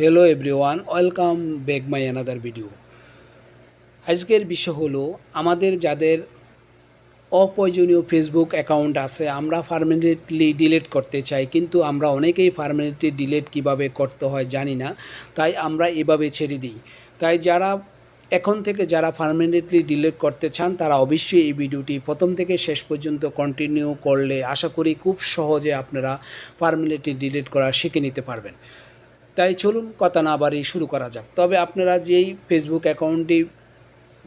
Hello everyone welcome back my another video আজকের বিষয় হলো, আমাদের যাদের অপ্রয়োজনীয় ফেসবুক অ্যাকাউন্ট আছে, আমরা পারমানেন্টলি ডিলিট করতে চাই, কিন্তু আমরা অনেকেই পারমানেন্টলি ডিলিট কীভাবে করতে হয় জানি না, তাই আমরা এভাবে ছেড়ে দিই। তাই যারা, এখন থেকে যারা পারমানেন্টলি ডিলিট করতে চান, তারা অবশ্যই এই ভিডিওটি প্রথম থেকে শেষ পর্যন্ত কন্টিনিউ করলে আশা করি খুব সহজে আপনারা পারমানেন্টলি ডিলিট করা শিখে নিতে পারবেন। তাই চলুন কথা না বাড়িয়ে শুরু করা যাক। তবে আপনারা যেই ফেসবুক অ্যাকাউন্টটি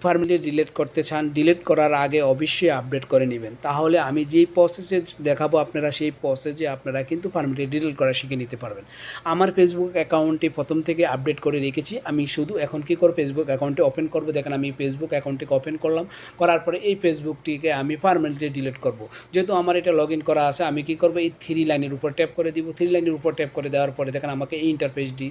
পারমানেন্টলি ডিলিট করতে চান ডিলিট করার আগে অবশ্যই আপডেট করে নেবেন। তাহলে আমি যেই প্রসেসে দেখাবো, আপনারা সেই প্রসেসে আপনারা কিন্তু পারমানেন্টলি ডিলিট করা শিখে নিতে পারবেন। আমার ফেসবুক অ্যাকাউন্টটি প্রথম থেকে আপডেট করে রেখেছি। আমি শুধু এখন কী করে ফেসবুক অ্যাকাউন্টে ওপেন করব। দেখেন আমি ফেসবুক অ্যাকাউন্টটিকে ওপেন করলাম। করার পরে এই ফেসবুকটিকে আমি পারমানেন্টলি ডিলিট করব। যেহেতু আমার এটা লগ ইন করা আছে, আমি কী করব, এই থ্রি লাইনের উপর ট্যাপ করে দিব। থ্রি লাইনের উপর ট্যাপ করে দেওয়ার পরে দেখেন আমাকে এই ইন্টারপেজটি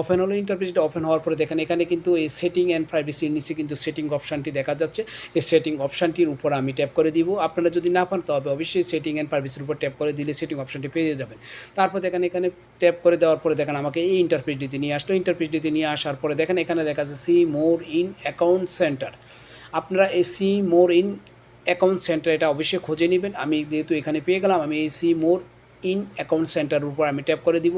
ওপেন হলো। ইন্টারপেজটি ওপেন হওয়ার পরে দেখেন এখানে কিন্তু এই সেটিং অ্যান্ড প্রাইভেসির নিচে কিন্তু সেটিং অপশানটি দেখা যাচ্ছে। এই সেটিং অপশানটির উপর আমি ট্যাপ করে দিব। আপনারা যদি না পান, তবে অবশ্যই সেটিং অ্যান্ড প্রাইভেসির উপর ট্যাপ করে দিলে সেটিং অপশানটি পেয়ে যাবেন। তারপর দেখেন এখানে ট্যাপ করে দেওয়ার পরে দেখেন আমাকে এই ইন্টারপেজটিতে নিয়ে আসলো। ইন্টারপেজটিতে নিয়ে আসার পরে দেখেন এখানে দেখা যাচ্ছে see more in account centre আপনারা এই see more in account centre এটা অবশ্যই খুঁজে নেবেন। আমি যেহেতু এখানে পেয়ে গেলাম, আমি এই সি মোর ইন অ্যাকাউন্ট সেন্টারের উপর আমি ট্যাপ করে দিব।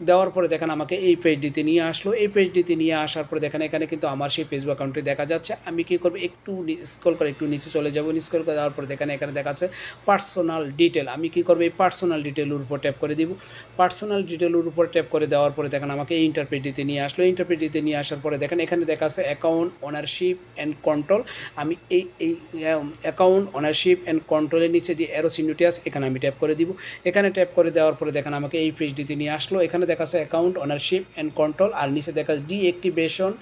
দেওয়ার পরে দেখেন আমাকে এই পেজটিতে নিয়ে আসলো। এই পেজটিতে নিয়ে আসার পরে দেখেন এখানে কিন্তু আমার সেই ফেসবুক অ্যাকাউন্টটি দেখা যাচ্ছে। আমি কী করব? একটু স্ক্রল করে একটু নিচে চলে যাব। স্ক্রল করে দেওয়ার পরে দেখেন এখানে দেখা যাচ্ছে পার্সোনাল ডিটেল আমি কী করব? এই পার্সোনাল ডিটেলের উপর ট্যাপ করে দিব। পার্সোনাল ডিটেলের উপর ট্যাপ করে দেওয়ার পরে দেখেন আমাকে এই ইন্টারপ্রেটিতে নিয়ে আসলো। ইন্টারপ্রেটিতে নিয়ে আসার পরে দেখেন এখানে দেখা আছে অ্যাকাউন্ট ওনারশিপ অ্যান্ড কন্ট্রোল আমি এই এই অ্যাকাউন্ট ওনারশিপ অ্যান্ড কন্ট্রোলের নিচে যে অ্যারো সিনিউটি আছে, এখানে আমি ট্যাপ করে দিব। এখানে ট্যাপ করে দেওয়ার পরে দেখেন আমাকে এই পেজটিতে নিয়ে আসলো। এখানে দেখা আছে অ্যাকাউন্ট ওনারশিপ অ্যান্ড কন্ট্রোল আর নিচে দেখা আছে ডিঅ্যাক্টিভেশন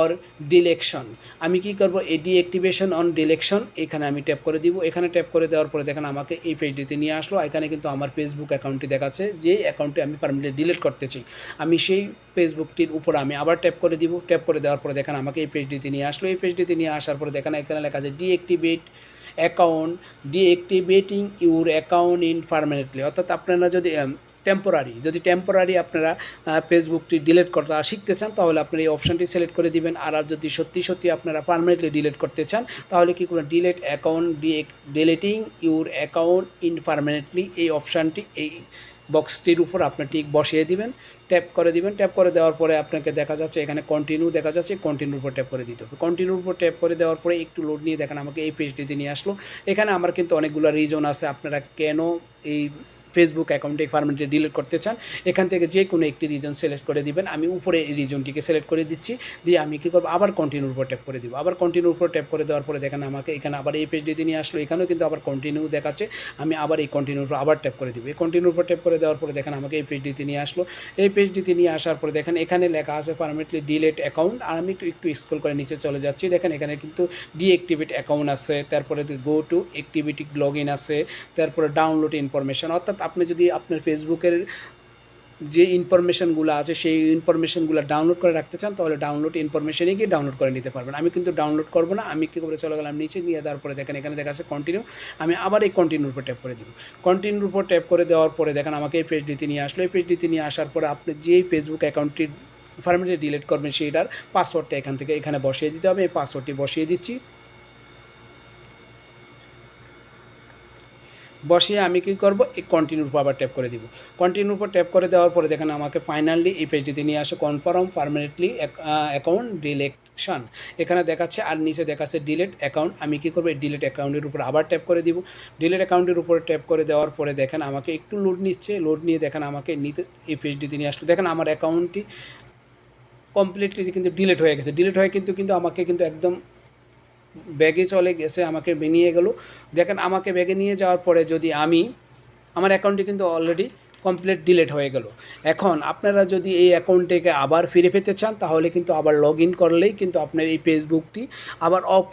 অর ডিলেকশন আমি কি করব? এই ডিঅ্যাক্টিভেশন অন ডিলেকশন এখানে আমি ট্যাপ করে দিব। এখানে ট্যাপ করে দেওয়ার পরে দেখেন আমাকে এই পেজটিতে নিয়ে আসলো। এখানে কিন্তু আমার ফেসবুক অ্যাকাউন্টটি দেখাচ্ছে যে অ্যাকাউন্টটি আমি পারমানেন্টলি ডিলিট করতেছি। আমি সেই ফেসবুকটির উপর আমি আবার ট্যাপ করে দিব। ট্যাপ করে দেওয়ার পরে দেখেন আমাকে এই পেজটিতে নিয়ে আসলো। এই পেজটিতে নিয়ে আসার পরে দেখেন এখানে লেখা আছে deactivate account deactivating your account in permanently অর্থাৎ আপনারা যদি টেম্পোরারি যদি টেম্পোরারি আপনারা ফেসবুকটি ডিলিট করতে শিখতে চান, তাহলে আপনারা এই অপশানটি সিলেক্ট করে দিবেন। আর যদি সত্যি সত্যি আপনারা পারমানেন্টলি ডিলিট করতে চান, তাহলে কী করবেন? Delete account deleting your account in permanently এই অপশানটি এই বক্সটির উপর আপনি টিক বসিয়ে দিবেন ট্যাপ করে দিবেন। ট্যাপ করে দেওয়ার পরে আপনাকে দেখা যাচ্ছে এখানে কন্টিনিউ দেখা যাচ্ছে কন্টিনিউর উপর ট্যাপ করে দিতে হবে। কন্টিনিউর উপর ট্যাপ করে দেওয়ার পরে একটু লোড নিয়ে দেখেন আমাকে এই পেজটিতে নিয়ে আসলো। এখানে আমার কিন্তু অনেকগুলো রিজন আছে, আপনারা কেন এই ফেসবুক অ্যাকাউন্টে পারমানেন্টলি ডিলিট করতে চান, এখান থেকে যে কোনো একটি রিজন সিলেক্ট করে দিবেন। আমি উপরে এই রিজনটিকে সিলেক্ট করে দিচ্ছি, দিয়ে আমি কী করব? আবার কন্টিনিউর উপর ট্যাপ করে দিব। আবার কন্টিনিউর উপর ট্যাপ করে দেওয়ার পরে দেখেন আমাকে এখানে আবার এই পেজটিতে নিয়ে আসলো, এখানেও কিন্তু আবার কন্টিনিউ দেখাচ্ছে। আমি আবার এই কন্টিনিউর উপর আবার ট্যাপ করে দিব। এই কন্টিনিউর উপর ট্যাপ করে দেওয়ার পরে দেখেন আমাকে এই পেজটিতে নিয়ে আসলো। এই পেজটিতে নিয়ে আসার পরে দেখেন এখানে লেখা আছে পারমানেন্টলি ডিলেট অ্যাকাউন্ট আর আমি একটু একটু স্ক্রল করে নিচে চলে যাচ্ছি। দেখেন এখানে কিন্তু ডিঅ্যাক্টিভেট অ্যাকাউন্ট আছে, তারপরে go to activity log in আছে, তারপরে ডাউনলোড ইনফরমেশন অর্থাৎ আপনি যদি আপনার ফেসবুকের যে ইনফরমেশনগুলো আছে, সেই ইনফরমেশনগুলো ডাউনলোড করে রাখতে চান, তাহলে ডাউনলোড ইনফরমেশনে গিয়ে ডাউনলোড করে নিতে পারবেন। আমি কিন্তু ডাউনলোড করব না, আমি কী করে চলে গেলাম নিচে, নিয়ে দেওয়ার পরে দেখেন, এখানে দেখা আছে কন্টিনিউ আমি আবার এই কন্টিনিউর উপর ট্যাপ করে দিব। কন্টিনিউর উপর ট্যাপ করে দেওয়ার পরে দেখেন, আমাকে এই পেজ দিতে নিয়ে আসলো। এই পেজ দিতে নিয়ে আসার পরে আপনি যেই ফেসবুক অ্যাকাউন্টটি পারমানেন্টলি ডিলিট করবেন, সেইটার পাসওয়ার্ডটা এখান থেকে এখানে বসিয়ে দিতে হবে। এই পাসওয়ার্ডটি বসিয়ে দিচ্ছি। বসিয়ে আমি কী করব? এই কন্টিনিউর উপর আবার ট্যাপ করে দিব। কন্টিনিউর উপর ট্যাপ করে দেওয়ার পরে দেখেন আমাকে ফাইনালি এই পেজটিতে নিয়ে আসে কনফার্ম পারমানেন্টলি অ্যাকাউন্ট ডিলেকশন এখানে দেখাচ্ছে আর নিচে দেখাচ্ছে ডিলেট অ্যাকাউন্ট আমি কী করব? এই ডিলেট অ্যাকাউন্টের উপর আবার ট্যাপ করে দিব। ডিলেট অ্যাকাউন্টের উপরে ট্যাপ করে দেওয়ার পরে দেখেন আমাকে একটু লোড নিচ্ছে। লোড নিয়ে দেখেন আমাকে নিতে, এই পেজটিতে নিয়ে আসলো। দেখেন আমার অ্যাকাউন্টটি কমপ্লিটলি কিন্তু ডিলেট হয়ে গেছে। ডিলেট হয়ে কিন্তু কিন্তু আমাকে কিন্তু একদম ব্যাগে চলে গেছে, আমাকে নিয়ে গেলো। দেখেন, আমাকে ব্যাগে নিয়ে যাওয়ার পরে যদি আমি, আমার অ্যাকাউন্টটি কিন্তু অলরেডি কমপ্লিট ডিলেট হয়ে গেল। এখন আপনারা যদি এই অ্যাকাউন্টটিকে আবার ফিরে পেতে চান, তাহলে কিন্তু আবার লগ ইন করলেই কিন্তু আপনার এই ফেসবুকটি আবার অফ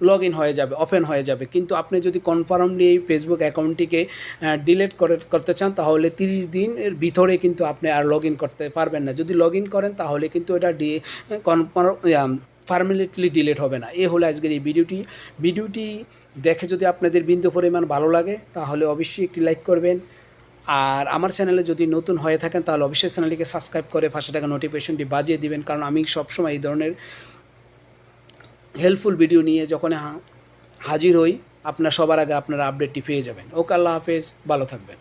লগ ইন হয়ে যাবে ওপেন হয়ে যাবে। কিন্তু আপনি যদি কনফার্মলি এই ফেসবুক অ্যাকাউন্টটিকে ডিলিট করে, করতে চান, তাহলে তিরিশ দিনের ভিতরে কিন্তু আপনি আর লগ ইন করতে পারবেন না। যদি লগ ইন করেন, তাহলে কিন্তু এটা ডি কনফার্ম পারমানেন্টলি ডিলিট হবে না। এ হলো আজকের এই ভিডিওটি। ভিডিওটি দেখে যদি আপনাদের বিন্দু পরিমাণ ভালো লাগে, তাহলে অবশ্যই একটি লাইক করবেন। আর আমার চ্যানেলে যদি নতুন হয়ে থাকেন, তাহলে অবশ্যই চ্যানেলটিকে সাবস্ক্রাইব করে পাশে টাকা নোটিফিকেশনটি বাজিয়ে দিবেন। কারণ আমি সবসময় এই ধরনের হেল্পফুল ভিডিও নিয়ে যখন হাজির হই, আপনার সবার আগে আপনারা আপডেটটি পেয়ে যাবেন। ওকে, আল্লাহ হাফেজ। ভালো থাকবেন।